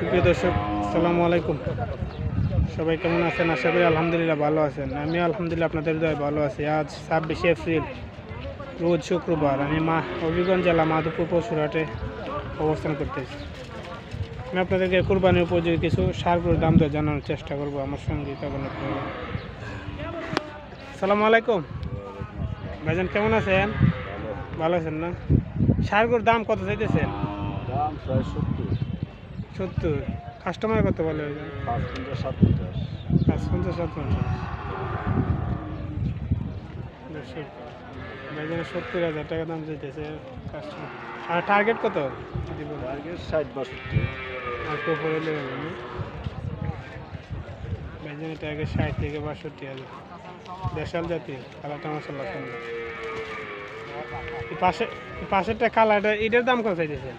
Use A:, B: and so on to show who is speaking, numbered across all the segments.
A: সুপ্রিয় দর্শক আসসালামু আলাইকুম। সবাই কেমন আছেন? আশা করি আলহামদুলিল্লাহ ভালো আছেন। আমি আলহামদুলিল্লাহ আপনাদের দয় ভালো আছি। আজ ছাব্বিশে এপ্রিল রোজ শুক্রবার। আমি মা হবিগঞ্জ জেলা মাধবপুর পশুরহাটে অবস্থান করতেছি। আমি আপনাদেরকে কোরবানির উপযোগী কিছু সারগুলোর দাম দর জানানোর চেষ্টা করব আমার সঙ্গে। তখন আপনারা সালামু আলাইকুম। ভাইজান কেমন আছেন? ভালো আছেন না? সারগুলোর দাম কত চাইতেছেন?
B: দাম প্রায় সত্তর।
A: সত্তর। কাস্টমার কত বলে
B: পাঁচ পঞ্চাশ সাত পঞ্চাশ
A: পাঁচ পঞ্চাশ সাত পঞ্চাশ দর্শক সত্তর হাজার টাকা দাম চাইতেছে কাস্টমার আর টার্গেট কত?
B: টার্গেট ষাট বাষট্টি।
A: আর ভাইজানের টার্গেট ষাট থেকে বাষট্টি হাজার। দেশাল জাতীয় কালারটা মশলা সুন্দর। পাশে পাশেরটা কালারটা এটার দাম কত চাইতেছে?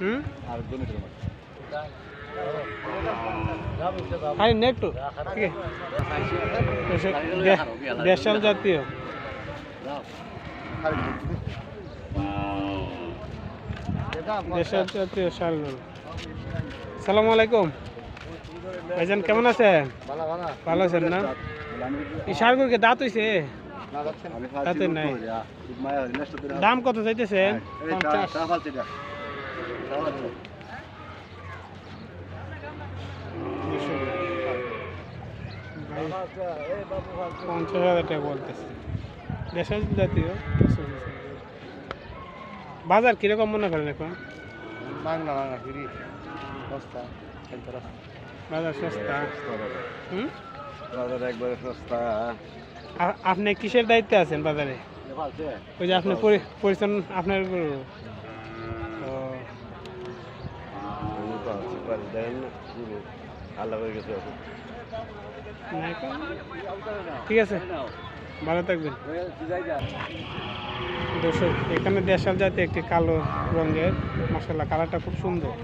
A: হুম? আরে ঠিক আছে। দেশাল জাতীয়। দেশাল জাতীয় আলাইকুম। ভাইজান কেমন আছেন? ভালো আছেন না? এই শালগুলোকে দাঁত হইছে? তাতে নাই। দাম কত চাইতেছেন পঞ্চাশ পঞ্চাশ হাজার টাকা বলতেছে। দেশাল জাতীয় বাজার কীরকম মনে করেন এখন?
B: বাংলা বাংলা ফিরি। সস্তা
A: বাজার সস্তা। হুম?
B: বাজার একবারে সস্তা।
A: আপনি কিসের দায়িত্বে আছেন বাজারে? ওই যে আপনি পরি- পরিচালন আপনার গরু ও,
B: আল্লাহ হয়ে গেছে?
A: ঠিক আছে। ভালো থাকবেন। দর্শক, এখানে দেশাল জাতীয় একটি কালো রঙের মশলা কালারটা খুব সুন্দর।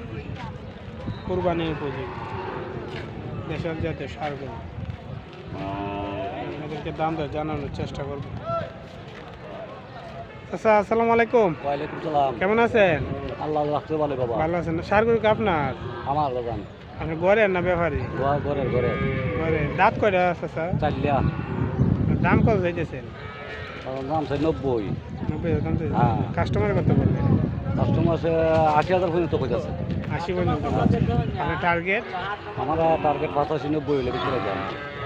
A: কোরবানির উপযোগী। দেশাল জাতীয় সারগুলো আপনাদেরকে দাম দর জানানোর চেষ্টা করব। আচ্ছা আসসালামু আলাইকুম।
B: ওয়ালাইকুম সালাম।
A: কেমন আছেন?
B: আল্লাহ রাখতে বলে বাবা।
A: ভালো আছেন। সারগুলো কি আপনার?
B: আমার লাগান
A: আপনি ঘরের না ব্যাপারী?
B: ঘরে ঘরে
A: ঘরে। দাঁত কয়টা আছে স্যার?
B: চালিয়া
A: দাম কত চাইতেছেন?
B: দাম চাই নব্বই।
A: নব্বই দাম চাইতেছেন।
B: হ্যাঁ।
A: কাস্টমার কত বললেন?
B: কাস্টমার আশি হাজার পর্যন্ত যাচ্ছে
A: আশি পর্যন্ত। আপনার টার্গেট
B: আমার টার্গেট পঁচাশি নব্বই হলে বিক্রি যায়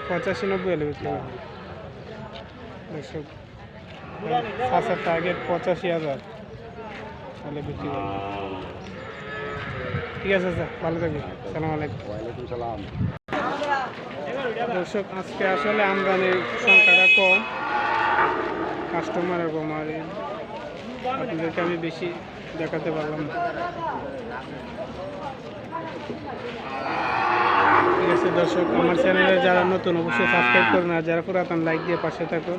A: পঁচাশি নব্বই হলে বিক্রি সাসার টার্গেট পঁচাশি হাজার। হলে বিক্রি ঠিক আছে স্যার ভালো থাকবেন। সালাম আলাইকুম।
B: ওয়ালাইকুম সালাম।
A: দর্শক আজকে আসলে আমদানির সংখ্যাটা কম। কাস্টমারও কম আর আপনাদেরকে আমি বেশি দেখাতে পারলাম না। ঠিক আছে দর্শক আমার চ্যানেলে যারা নতুন অবশ্যই সাবস্ক্রাইব করুন আর যারা পুরাতন লাইক দিয়ে পাশে থাকুন।